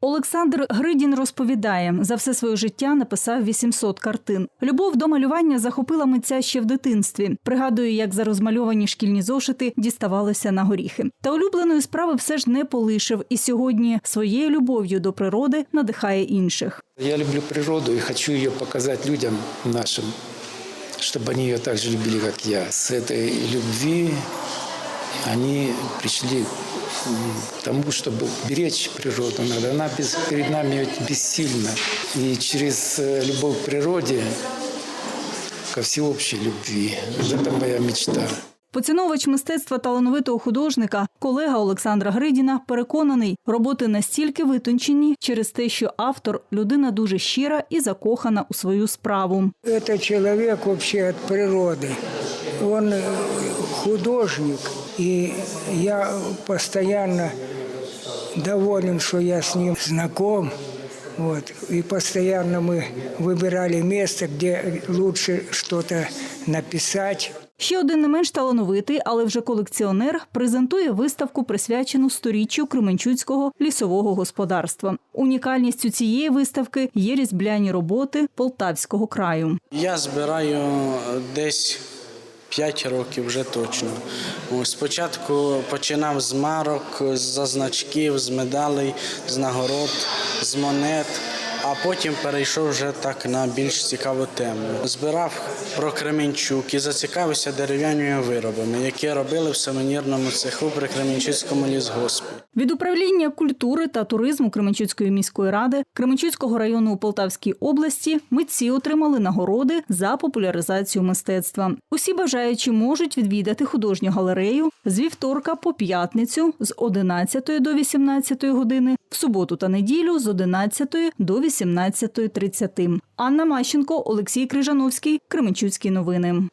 Олександр Гридін розповідає, за все своє життя написав 800 картин. Любов до малювання захопила митця ще в дитинстві. Пригадує, як за розмальовані шкільні зошити діставалося на горіхи. Та улюбленої справи все ж не полишив і сьогодні своєю любов'ю до природи надихає інших. Я люблю природу и хочу ее показать людям нашим, чтобы они ее так же любили, как я. С этой любви они пришли м, к тому, чтобы беречь природу надо. Она без, перед нами ведь бессильна. И через э, любовь к природе ко всеобщей любви. Это моя мечта. Поціновувач мистецтва талановитого художника, колега Олександра Гридіна, переконаний, роботи настільки витончені через те, що автор людина дуже щира і закохана у свою справу. Это человек вообще от природы. Он э, художник, и я постоянно доволен, что я с ним знаком. Вот. И постоянно мы выбирали место, где лучше что-то написать. Ще один не менш талановитий, але вже колекціонер, презентує виставку, присвячену сторіччю Кременчуцького лісового господарства. Унікальністю цієї виставки є різбляні роботи Полтавського краю. Я збираю десь 5 років вже точно. Ось Спочатку починав з марок, з зазначків, з медалей, з нагород, з монет, а потім перейшов вже так на більш цікаву тему. Збирав про Кременчук і зацікавився дерев'яними виробами, які робили в сувенірному цеху при Кременчуцькому лісгоспі. Від управління культури та туризму Кременчуцької міської ради Кременчуцького району у Полтавській області митці отримали нагороди за популяризацію мистецтва. Усі бажаючі можуть відвідати художню галерею з вівторка по п'ятницю з 11 до 18 години, в суботу та неділю з 11 до 18.30. Анна Мащенко, Олексій Крижановський, Кременчуцькі новини.